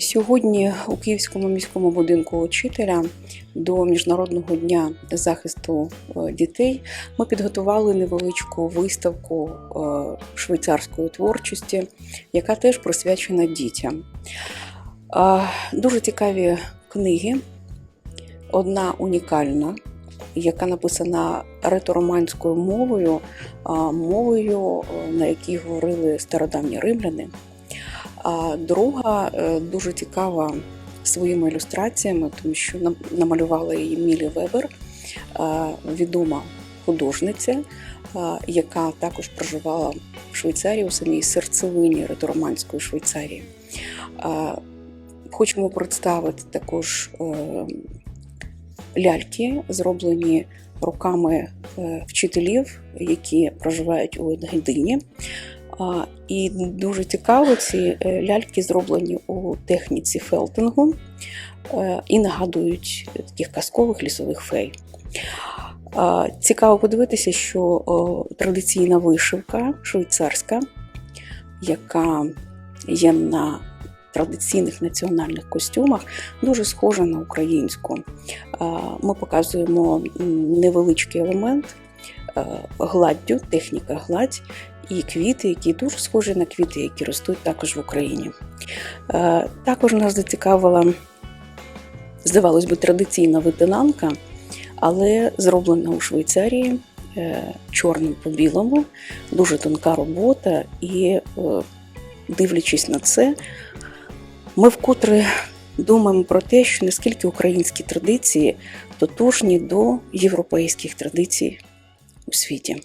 Сьогодні у Київському міському будинку учителя до Міжнародного дня захисту е, дітей ми підготували невеличку виставку е, швейцарської творчості, яка теж присвячена дітям. Е, Дуже цікаві книги. Одна унікальна, яка написана ретороманською мовою, мовою, е, на якій говорили стародавні римляни. А друга е, дуже цікава своїми ілюстраціями, тому що намалювала її Мілі Вебер, е, відома художниця, яка також проживала в Швейцарії у самій серцевині ретороманської Швейцарії. Хочемо представити також ляльки, зроблені руками е, вчителів, які проживають у. А, І дуже цікаво, ці е, ляльки зроблені у техніці фелтингу е, і нагадують таких казкових лісових фей. Цікаво подивитися, що традиційна вишивка швейцарська, яка є на традиційних національних костюмах, дуже схожа на українську. Ми показуємо невеличкий елемент е, гладдю, техніка гладь і квіти, які дуже схожі на квіти, які ростуть також в Україні. Е, Також нас зацікавила, здавалось би, традиційна витинанка, але зроблена у Швейцарії е, чорним по білому, дуже тонка робота, і дивлячись на це, ми вкотре думаємо про те, що наскільки українські традиції тотожні до європейських традицій у світі.